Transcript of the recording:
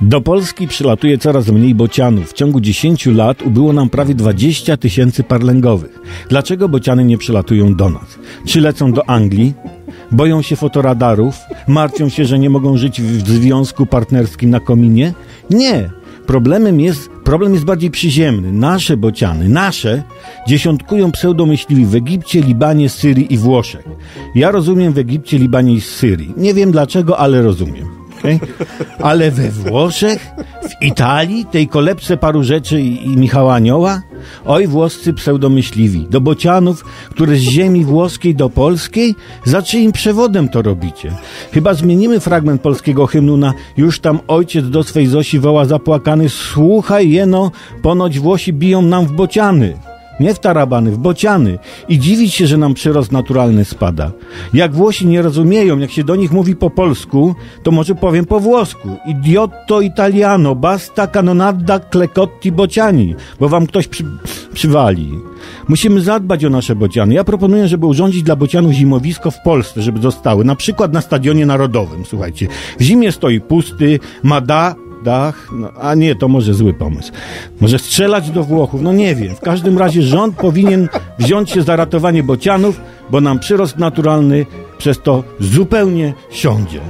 Do Polski przylatuje coraz mniej bocianów. W ciągu 10 lat ubyło nam prawie 20 tysięcy parlęgowych. Dlaczego bociany nie przylatują do nas? Czy lecą do Anglii? Boją się fotoradarów? Martwią się, że nie mogą żyć w związku partnerskim na kominie? Nie. Problemem jest, problem jest bardziej przyziemny. Nasze bociany, nasze, dziesiątkują pseudomyśliwi w Egipcie, Libanie, Syrii i Włoszech. Ja rozumiem w Egipcie, Libanie i Syrii. Nie wiem dlaczego, ale rozumiem. Okay? Ale we Włoszech, w Italii, tej kolebce paru rzeczy i, i Michała Anioła? Oj, włoscy pseudomyśliwi. Do bocianów, które z ziemi włoskiej do polskiej? Za czyim przewodem to robicie? Chyba zmienimy fragment polskiego hymnu na już tam ojciec do swej Zosi woła zapłakany słuchaj jeno, ponoć Włosi biją nam w bociany. Nie w tarabany, w bociany. I dziwić się, że nam przyrost naturalny spada. Jak Włosi nie rozumieją, jak się do nich mówi po polsku, to może powiem po włosku. Idiotto italiano, basta canonada klekotti bociani, bo wam ktoś przy, przywali. Musimy zadbać o nasze bociany. Ja proponuję, żeby urządzić dla bocianów zimowisko w Polsce, żeby zostały. Na przykład na Stadionie Narodowym, słuchajcie. W zimie stoi pusty, ma da, dach, no, a nie, to może zły pomysł. Może strzelać do Włochów, no nie wiem. W każdym razie rząd powinien wziąć się za ratowanie bocianów, bo nam przyrost naturalny przez to zupełnie siądzie.